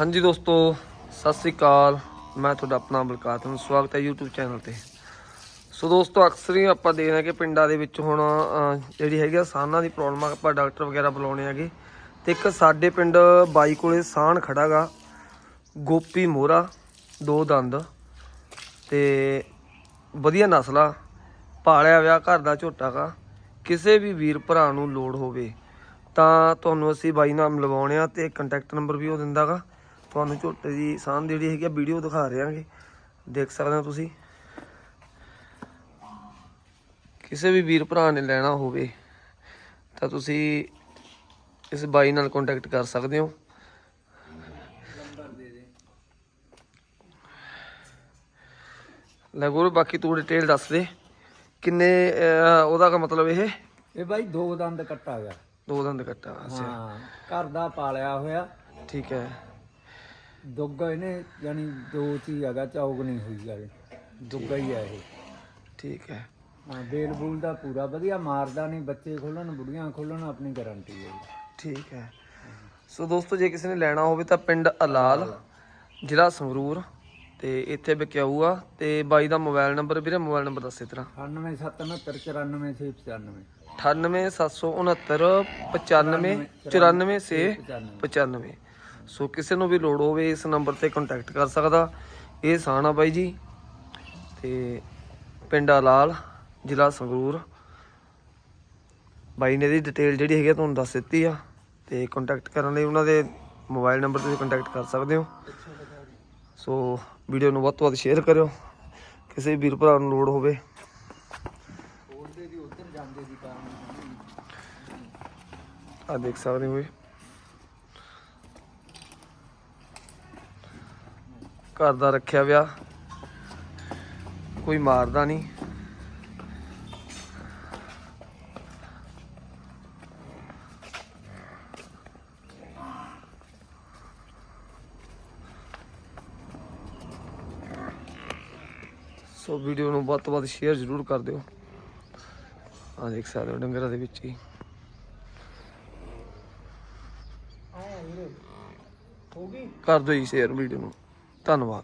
ਹਾਂਜੀ ਦੋਸਤੋ, ਸਤਿ ਸ੍ਰੀ ਅਕਾਲ। ਮੈਂ ਤੁਹਾਡਾ ਆਪਣਾ ਬਲਕਾਰ ਨੂੰ ਸਵਾਗਤ ਹੈ YouTube ਚੈਨਲ ਤੇ। ਸੋ ਦੋਸਤੋ, ਅਕਸਰ ਹੀ ਆਪਾਂ ਦੇਖਦੇ ਹਾਂ ਕਿ ਪਿੰਡਾਂ ਦੇ ਵਿੱਚ ਹੁਣ ਜਿਹੜੀ ਹੈਗੀ ਆ ਸਾਹਨਾਂ ਦੀ ਪ੍ਰੋਬਲਮ ਆ, ਆਪਾਂ ਡਾਕਟਰ ਵਗੈਰਾ ਬੁਲਾਉਣੇ ਹੈਗੇ। ਤੇ ਇੱਕ ਸਾਡੇ ਪਿੰਡ ਬਾਈ ਕੋਲੇ ਸਾਹਣ ਖੜਾਗਾ ਗੋਪੀ ਮੋਰਾ ਦੋ ਦੰਦ ਤੇ ਵਧੀਆ ਨਸਲ ਆ ਪਾਲਿਆ ਵਿਆਹ ਘਰ ਦਾ ਝੋਟਾ ਗਾ। ਕਿਸੇ ਵੀ ਵੀਰ ਭਰਾ ਨੂੰ ਲੋੜ ਹੋਵੇ, ਤਾਂ ਤੁਹਾਨੂੰ ਅਸੀਂ ਬਾਈ ਨਾਲ ਮਿਲਵਾਉਣੇ ਆ ਤੇ ਕੰਟੈਕਟ ਨੰਬਰ ਵੀ ਉਹ ਦਿੰਦਾਗਾ ਤੁਹਾਨੂੰ ਝੋਟੇ ਦੀ ਸਾਂਝ ਜਿਹੜੀ ਹੈਗੀ ਆ ਵੀਡੀਓ ਦਿਖਾ ਰਹੇਾਂਗੇ ਦੇਖ ਸਕਦੇ ਹੋ ਤੁਸੀਂ। ਕਿਸੇ ਵੀ ਵੀਰ ਭਰਾ ਨੇ ਲੈਣਾ ਹੋਵੇ ਤਾਂ ਤੁਸੀਂ ਇਸ ਬਾਈ ਨਾਲ ਕੰਟੈਕਟ ਕਰ ਸਕਦੇ ਹੋ। ਲੈ ਗੁਰੂ ਬਾਕੀ ਤੂੰ ਡਿਟੇਲ ਦੱਸ ਦੇ। ਕਿੰਨੇ ਉਹਦਾ ਕਾ ਮਤਲਬ ਇਹ? ਇਹ ਬਾਈ ਦੋ ਦੰਦ ਕੱਟਾ ਗਿਆ। ਦੋ ਦੰਦ ਕੱਟਾ ਅੱਛਾ। ਹਾਂ ਘਰ ਦਾ ਪਾਲਿਆ ਹੋਇਆ। ਠੀਕ ਹੈ। ਦੁੱਗ ਇਹਨੇ ਯਾਨੀ ਦੋ ਚੀ ਹੈਗਾ ਚੌਗ ਨਹੀਂ ਹੋਈ ਜਾਵੇ ਦੁੱਗਾ ਹੀ ਆ ਇਹ। ਠੀਕ ਹੈ। ਹਾਂ ਬੇਲ ਬੂਲ ਦਾ ਪੂਰਾ ਵਧੀਆ ਮਾਰਦਾ ਨਹੀਂ ਬੱਚੇ ਖੋਲਣ ਬੁੜੀਆਂ ਖੋਲਣ ਆਪਣੀ ਗਾਰੰਟੀ ਹੈ। ਜੀ। ਠੀਕ ਹੈ। ਸੋ ਦੋਸਤੋ ਜੇ ਕਿਸੇ ਨੇ ਲੈਣਾ ਹੋਵੇ ਤਾਂ ਪਿੰਡ ਅਲਾਲ ਜ਼ਿਲ੍ਹਾ ਸੰਗਰੂਰ ਤੇ ਇੱਥੇ ਵਿਕਿਆਊ ਆ ਤੇ ਬਾਈ ਦਾ ਮੋਬਾਈਲ ਨੰਬਰ ਵੀਰੇ ਮੋਬਾਈਲ ਨੰਬਰ ਦੱਸੇ ਤੇਰਾ 9779949695 987995 95 ਸੋ ਕਿਸੇ ਨੂੰ ਵੀ ਲੋੜ ਹੋਵੇ ਇਸ ਨੰਬਰ ਤੇ ਕੰਟੈਕਟ ਕਰ ਸਕਦਾ। ਇਹ ਸਾਣਾ ਬਾਈ ਜੀ ਤੇ ਪਿੰਡ ਲਾਲ ਜ਼ਿਲ੍ਹਾ ਸੰਗਰੂਰ। ਬਾਈ ਨੇ ਦੀ ਡਿਟੇਲ ਜਿਹੜੀ ਹੈਗੀ ਆ ਤੁਹਾਨੂੰ ਦੱਸ ਦਿੱਤੀ ਆ ਤੇ ਕੰਟੈਕਟ ਕਰਨ ਲਈ ਉਹਨਾਂ ਦੇ ਮੋਬਾਈਲ ਨੰਬਰ ਤੇ ਕੰਟੈਕਟ ਕਰ ਸਕਦੇ ਹੋ। ਸੋ ਵੀਡੀਓ ਨੂੰ ਵੱਧ ਤੋਂ ਵੱਧ ਸ਼ੇਅਰ ਕਰਿਓ, ਕਿਸੇ ਵੀਰ ਭਰਾ ਨੂੰ ਲੋੜ ਹੋਵੇ। ਆ ਦੇਖ ਸਕਦੇ ਹੋ ਇਹ। ਘਰ ਦਾ ਰੱਖਿਆ ਵਿਆ। ਕੋਈ ਮਾਰਦਾ ਨਹੀਂ ਸੋ ਵੀਡੀਓ ਨੂੰ ਵੱਧ ਤੋਂ ਵੱਧ ਸ਼ੇਅਰ ਜ਼ਰੂਰ ਕਰ ਦਿਓ। ਆ ਦੇਖ ਸਕਦੇ ਹੋ ਡੰਗਰਾਂ ਦੇ ਵਿੱਚ ਹੀ। ਹੋ ਗਈ? ਕਰ ਦਿਓ ਜੀ ਸ਼ੇਅਰ ਵੀਡੀਓ ਨੂੰ। ったのは